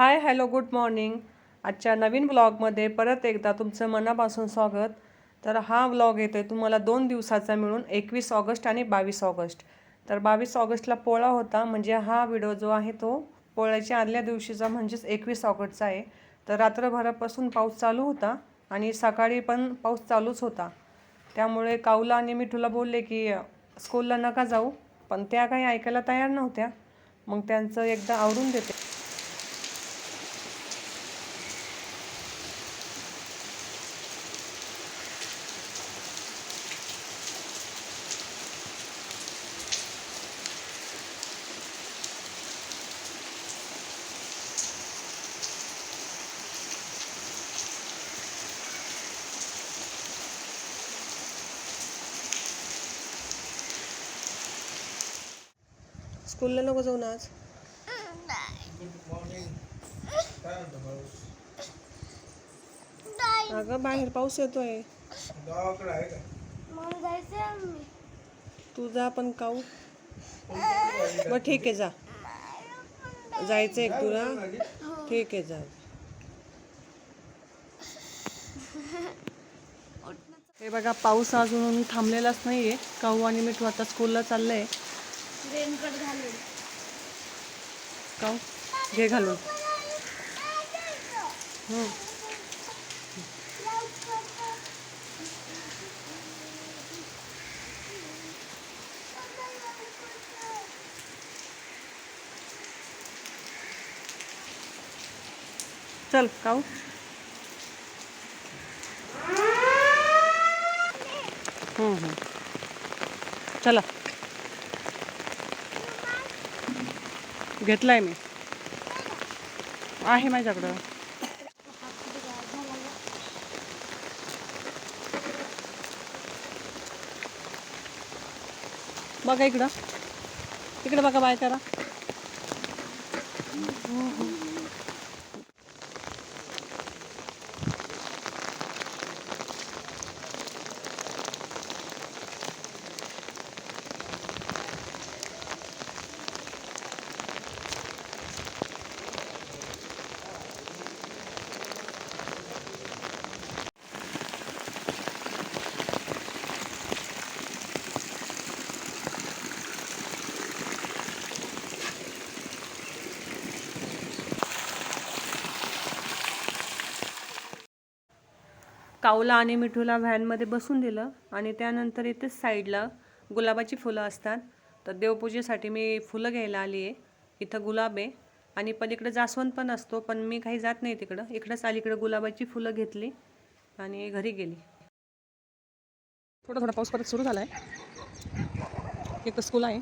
Hi hello good morning. आजच्या नवीन ब्लॉगमध्ये परत एकदा तुमचं मनापासून स्वागत. तर हा ब्लॉग येतो आहे तुम्हाला दोन दिवसाचा मिळून एकवीस ऑगस्ट आणि बावीस ऑगस्ट. तर बावीस ऑगस्टला पोळा होता म्हणजे हा व्हिडिओ जो आहे तो पोळ्याच्या आदल्या दिवशीचा म्हणजेच एकवीस ऑगस्टचा आहे. तर रात्रभरापासून पाऊस चालू होता आणि सकाळी पण पाऊस चालूच होता. त्यामुळे काऊला आणि मिठूला बोलले की स्कूलला नका जाऊ पण त्या काही ऐकायला तयार नव्हत्या. मग त्यांचं एकदा आवरून देते. स्कूलला नको जाऊ ना आज. अगं बाहेर पाऊस येतोय. आहे मग तू जा पण काऊ. बर ठीक आहे जा. जायचंय तुला. ठीक आहे जा. हे बघा पाऊस अजून थांबलेलाच नाहीये. काऊ आणि मिठू आता स्कूलला चाललंय. रेनकोट घालून. काऊ हो? घे घालून. हम्म. चल काऊ हम्म, हो? हम्म. चला. घेतलाय मी. आहे माझ्याकडं. बघा इकडं. इकडं बघा बाय करा. काऊला आणि मिठूला व्हॅनमध्ये बसून दिलं आणि त्यानंतर इथेच साईडला गुलाबाची फुलं असतात. तर देवपूजेसाठी मी फुलं घ्यायला आली आहे. इथं गुलाब आहे आणि पलीकडे जास्वंद पण असतो पण मी काही जात नाही तिकडं. इकडंच अलीकडे गुलाबाची फुलं घेतली आणि घरी गेली. थोडा थोडा पाऊस परत सुरू झाला आहे एक तर स्कूल आहे.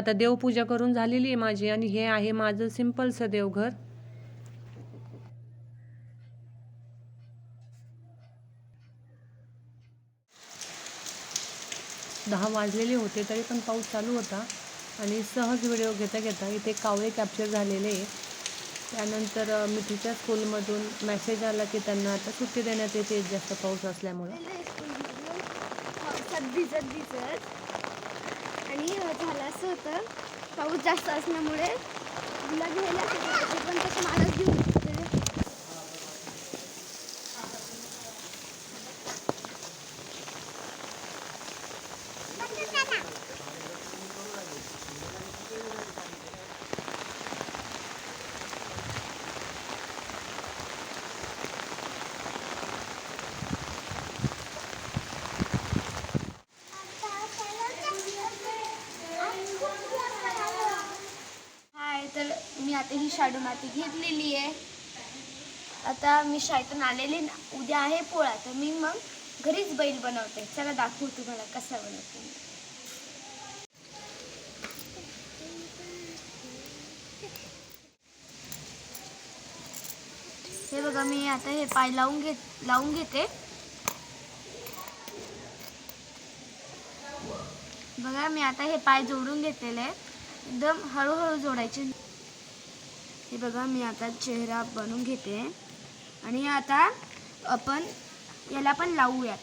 आता देवपूजा करून झालेली आहे माझी आणि हे आहे माझं सिम्पलचं देवघर. दहा वाजलेले होते तरी पण पाऊस चालू होता आणि सहज व्हिडिओ घेता घेता इथे कावळे कॅप्चर झालेले आहे. त्यानंतर मिठीच्या स्कूलमधून मेसेज आला की त्यांना आता सुट्टी देण्यात येते जास्त पाऊस असल्यामुळं. आणि झालं असं होतं. पाऊस जास्त असल्यामुळे तुला घ्यायला पण तसं मलाच घेऊन शाडू माती घेतलेली आहे. आता मी शाळेतून आलेली उद्या आहे पोळा तर मी मग घरीच बैल बनवते. चला दाखवू तुम्हाला कसा बनवते हे बघा मी आता हे पाय लावून घे लावून घेते. बघा मी आता हे पाय जोडून घेतलेले एकदम हळूहळू जोडायचे. हे बघा मी आता चेहरा बनवून घेते. आणि आता आपण याला पण लावूयात.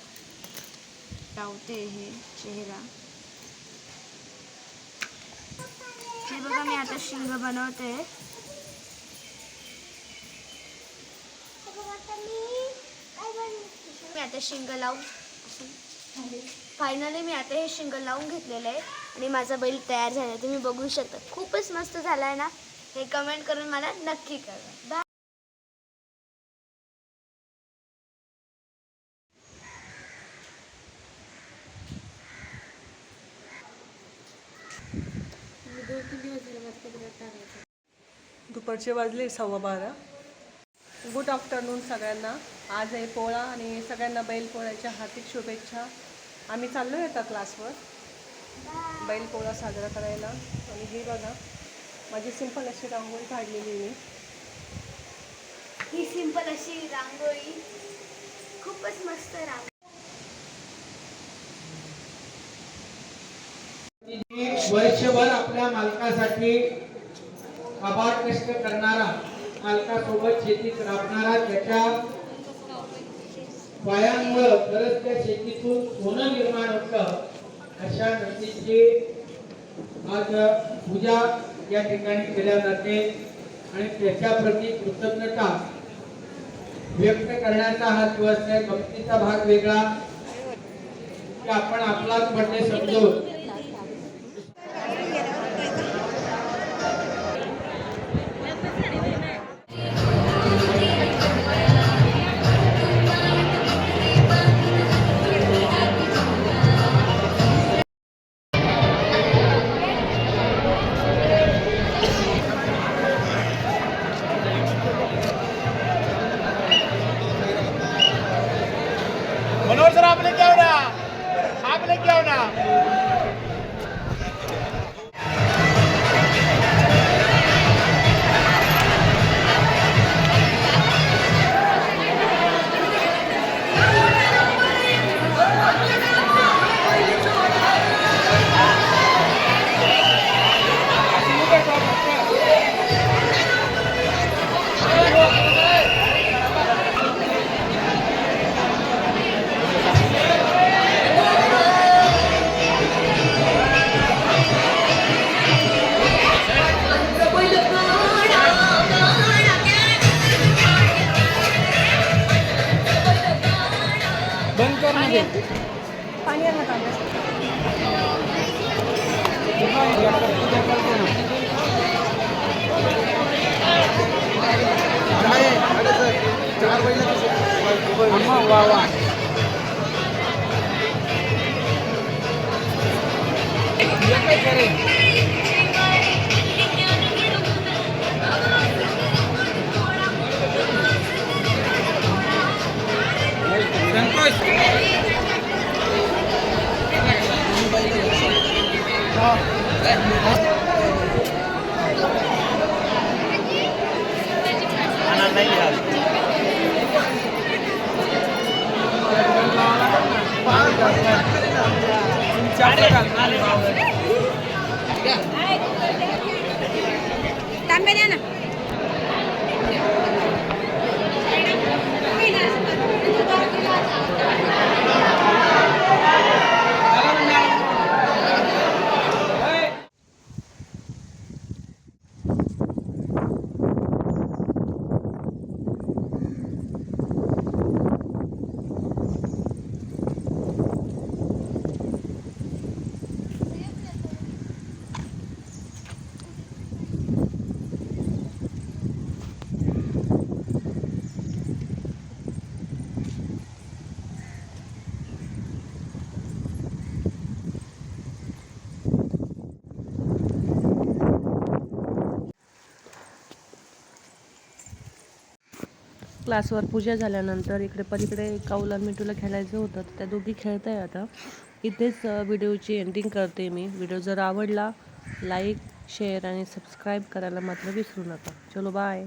लावते हे चेहरा. हे बघा मी आता शिंग बनवते. मी आता शिंग लावून फायनली मी आता हे शिंग लावून घेतलेलं आहे. आणि माझा बैल तयार झाला तुम्ही बघू शकता. खूपच मस्त झाला आहे ना? हे कमेंट करून मला नक्की कळवा. बाय दुपारचे वाजले सव्वा बारा. गुड आफ्टरनून सगळ्यांना. आज आहे पोळा आणि सगळ्यांना बैल पोळ्याच्या हार्दिक शुभेच्छा. आम्ही चाललो आहे आता क्लासवर बैल पोळा साजरा करायला. आणि हे बघा माझी सिंपल अशी रांगोळी काढलेली मी ही सिंपल अशी रांगोळी खूपच मस्त रांगोळी. वर्षभर आपल्या मालकासाठी अबाध कष्ट करणारा मालकासोबत शेतीत राबणारा त्याच्या पायांमुळं खरंच त्या शेतीतून सोनं निर्माण होतं अशा नदीची आज पूजा या ठिकाणी केल्या जाते आणि त्याच्याप्रती कृतज्ञता व्यक्त करण्याचा हा दिवस आहे. भक्तीचा भाग वेगळा की आपण आपलाच बर्थडे समजून legal, não. Wawa. Também, Ana. क्लासवर पूजा झाल्यानंतर इकडे पलीकडे काऊला आणि मिठूला खेळायचं होतं तर त्या दोघी खेळत आहे आता. इथेच व्हिडिओची एंडिंग करते मी. व्हिडिओ जर आवडला लाईक शेअर आणि सबस्क्राईब करायला मात्र विसरू नका. चलो बाय